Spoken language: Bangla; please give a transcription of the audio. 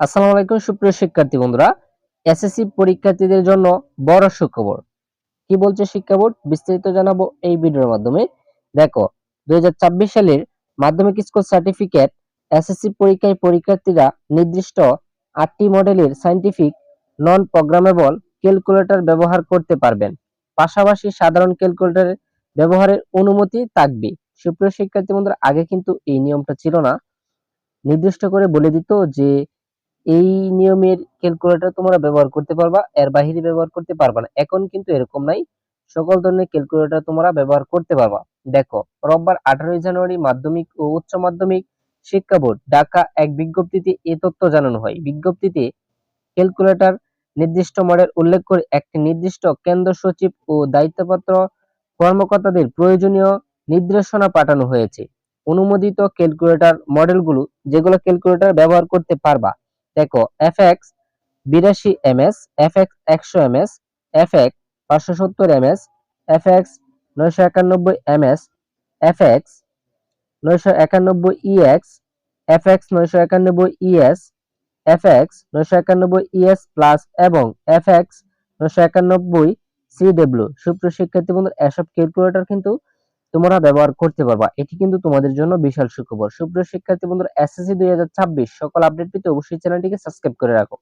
আসসালামু আলাইকুম, সুপ্রিয় শিক্ষার্থী বন্ধুরা। এসএসসি পরীক্ষার্থীদের জন্য বড় সুখবর। কি বলছে শিক্ষা বোর্ড বিস্তারিত জানাব এই ভিডিওর মাধ্যমে। দেখো, দুই সালের মাধ্যমিক স্কুল সার্টিফিকেট এসএসসি পরীক্ষায় পরীক্ষার্থীরা নির্দিষ্ট আটটি মডেলের সায়েন্টিফিক নন প্রোগ্রামেবল ক্যালকুলেটর ব্যবহার করতে পারবেন। পাশাপাশি সাধারণ ক্যালকুলেটর ব্যবহারের অনুমতি থাকবে। সুপ্রিয় শিক্ষার্থী বন্ধুরা, আগে কিন্তু এই নিয়মটা ছিল না। নির্দিষ্ট করে বলে দিত যে এই নিয়মের ক্যালকুলেটর তোমরা ব্যবহার করতে পারবা, এর বাহিরে ব্যবহার করতে পারবা না। এখন কিন্তু এরকম নাই। সকল ধরনের ক্যালকুলেটর তোমরা ব্যবহার করতে পারবা। দেখো, রোববার আঠারোই জানুয়ারি মাধ্যমিক ও উচ্চ মাধ্যমিক শিক্ষা বোর্ড, ঢাকা এক বিজ্ঞপ্তিতে এ তথ্য জানানো হয়। বিজ্ঞপ্তিতে ক্যালকুলেটর নির্দিষ্ট মডেল উল্লেখ করে একটি নির্দিষ্ট কেন্দ্র সচিব ও দায়িত্বপ্রাপ্ত কর্মকর্তাদের প্রয়োজনীয় নির্দেশনা পাঠানো হয়েছে। অনুমোদিত ক্যালকুলেটর মডেলগুলো যেগুলো ক্যালকুলেটর ব্যবহার করতে পারবা দেখো এফ এক্স বিরাশি এম এস এফ এক্স একশো এম এস এফ এক্স পাঁচশো সত্তর এম এস এফ এক্স নয়শো একানব্বই এম এস এফ এক্স নয়শো একানব্বই ইএক্স এফ এক্স নয়শো একানব্বই ইএস এফ এক্স নয়শো একানব্বই ইএস প্লাস এবং এফ এক্স নয়শো একানব্বই সি সিডব্লিউ সুপ্রিয় শিক্ষার্থী বন্ধু এসব ক্যালকুলেটর কিন্তু তোমরা ব্যবহার করতে পারবা। এটি কিন্তু তোমাদের জন্য বিশাল সুখবর। সুপ্রিয় শিক্ষার্থী বন্ধুরা এসএসসি দুই হাজার ছাব্বিশ সকল আপডেট পেতে অবশ্যই চ্যানেলটিকে সাবস্ক্রাইব করে রাখো।